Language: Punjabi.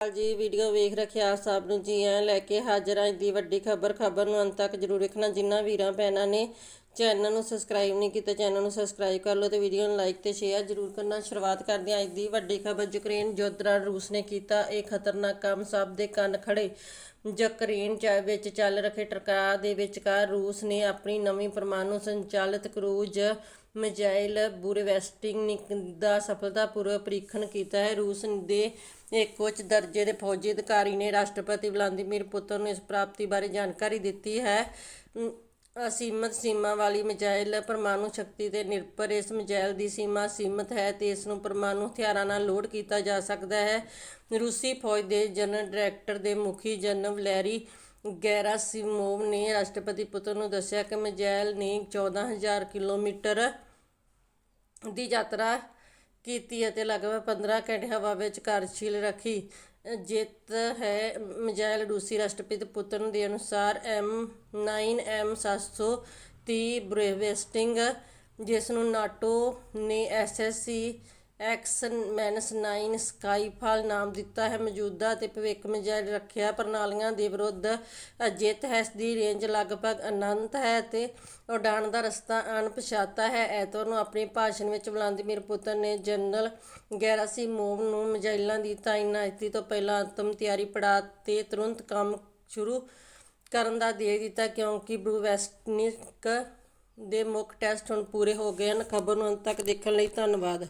ਹਾਲ ਜੀ, ਵੀਡੀਓ ਵੇਖ ਰੱਖਿਆ ਸਭ ਨੂੰ ਜੀ ਐ ਲੈ ਕੇ ਹਾਜ਼ਰ ਅੱਜ ਦੀ ਵੱਡੀ ਖਬਰ ਖਬਰ ਨੂੰ ਅੰਤ ਤੱਕ ਜਰੂਰ ਦੇਖਣਾ ਜਿਨ੍ਹਾਂ ਵੀਰਾਂ, ਭੈਣਾਂ ਨੇ ਚੈਨਲ ਨੂੰ ਸਬਸਕ੍ਰਾਈਬ ਨਹੀਂ ਕੀਤਾ, ਚੈਨਲ ਨੂੰ ਸਬਸਕ੍ਰਾਈਬ ਕਰ ਲਓ ਤੇ ਵੀਡੀਓ ਨੂੰ ਲਾਈਕ ਤੇ ਸ਼ੇਅਰ ਜਰੂਰ ਕਰਨਾ। ਸ਼ੁਰੂਆਤ ਕਰਦੇ ਹਾਂ ਅੱਜ ਦੀ ਵੱਡੀ ਖਬਰ। ਯੂਕਰੇਨ ਯੁੱਧ ਦੌਰਾਨ ਰੂਸ ਨੇ ਕੀਤਾ ਇਹ ਖਤਰਨਾਕ ਕੰਮ। ਸਭ ਦੇ ਕੰਨ ਖੜੇ ਯੂਕਰੇਨ ਚ ਵਿੱਚ ਚੱਲ ਰਹੇ ਟਕਰਾਅ ਦੇ ਵਿਚਕਾਰ ਰੂਸ ਨੇ ਆਪਣੀ ਨਵੀਂ ਪਰਮਾਣੂ ਸੰਚਾਲਿਤ ਕਰੂਜ਼ ਮਿਜ਼ਾਈਲ ਬੁਰੇਵੈਸਟਿੰਗ ਦਾ ਸਫਲਤਾਪੂਰਵਕ ਪਰੀਖਣ ਕੀਤਾ ਹੈ। ਰੂਸ ਦੇ ਇੱਕ ਉੱਚ ਦਰਜੇ ਦੇ ਫੌਜੀ ਅਧਿਕਾਰੀ ਨੇ ਰਾਸ਼ਟਰਪਤੀ ਵਲਾਦੀਮੀਰ ਪੁਤਿਨ ਨੂੰ ਇਸ ਪ੍ਰਾਪਤੀ ਬਾਰੇ ਜਾਣਕਾਰੀ ਦਿੱਤੀ ਹੈ। ਅਸੀਮਤ ਸੀਮਾ ਵਾਲੀ ਮਿਜ਼ਾਈਲ ਪਰਮਾਣੂ ਸ਼ਕਤੀ ਤੇ ਨਿਰਭਰ ਇਸ ਮਿਜ਼ਾਈਲ ਦੀ ਸੀਮਾ ਸੀਮਤ ਹੈ ਤੇ ਇਸ ਨੂੰ ਪਰਮਾਣੂ ਹਥਿਆਰਾਂ ਨਾਲ ਲੋਡ ਕੀਤਾ ਜਾ ਸਕਦਾ ਹੈ। ਰੂਸੀ ਫੌਜ ਦੇ ਜਨਰਲ ਡਾਇਰੈਕਟਰ ਦੇ ਮੁਖੀ ਜਨਰਲ ਵਲੈਰੀ ਗੈਰਾਸੀਮੋਵ ਨੇ ਰਾਸ਼ਟਰਪਤੀ ਪੁਤਿਨ ਨੂੰ ਦੱਸਿਆ ਕਿ ਮਿਜ਼ਾਈਲ ਨੇ 14000 ਕਿਲੋਮੀਟਰ ਦੀ ਯਾਤਰਾ ਕੀਤੀ ਅਤੇ ਲਗਭਗ 15 ਘੰਟੇ ਹਵਾ ਵਿੱਚ ਕਾਰਜਸ਼ੀਲ ਰੱਖੀ। ਜਿੱਤ ਹੈ। ਮਿਜ਼ਾਈਲ ਰੂਸੀ ਰਾਸ਼ਟਰਪਤੀ ਪੁਤਿਨ ਦੇ ਅਨੁਸਾਰ ਐਮ M9 M730 ਬ੍ਰੇਵੈਸਟਿੰਗ, ਜਿਸ ਨੂੰ ਨਾਟੋ ਨੇ ਐਸਐਸਸੀ ਐਕਸ ਮੈਨਸ 9 ਸਕਾਈਫਾਲ ਨਾਮ ਦਿੱਤਾ ਹੈ। ਮੌਜੂਦਾ ਅਤੇ ਭਵਿੱਖ ਮਿਜ਼ਾਈਲ ਰੱਖਿਆ ਪ੍ਰਣਾਲੀਆਂ ਦੇ ਵਿਰੁੱਧ ਅਜਿੱਤ ਹੈ ਇਸ ਦੀ ਰੇਂਜ ਲਗਭਗ ਅਨੰਤ ਹੈ ਅਤੇ ਉਡਾਣ ਦਾ ਰਸਤਾ ਅਣਪਛਾਤਾ ਹੈ। ਐਤਵਾਰ ਨੂੰ ਆਪਣੇ ਭਾਸ਼ਣ ਵਿੱਚ ਵਲਾਦੀਮੀਰ ਪੁਤਿਨ ਨੇ ਜਨਰਲ ਗੈਰਾਸੀਮੋਵ ਨੂੰ ਮਿਜ਼ਾਈਲਾਂ ਦੀ ਤਾਇਨਾਤੀ ਤੋਂ ਪਹਿਲਾਂ ਅੰਤਮ ਤਿਆਰੀ ਪੜਾਅ ਤੇ ਤੁਰੰਤ ਕੰਮ ਸ਼ੁਰੂ ਕਰਨ ਦਾ ਦੇ ਦਿੱਤਾ ਕਿਉਂਕਿ ਬ੍ਰੂਵੈਸਟਨਿਕ ਦੇ ਮੁੱਖ ਟੈਸਟ ਹੁਣ ਪੂਰੇ ਹੋ ਗਏ ਹਨ। ਖਬਰ ਨੂੰ ਅੰਤ ਤੱਕ ਦੇਖਣ ਲਈ ਧੰਨਵਾਦ।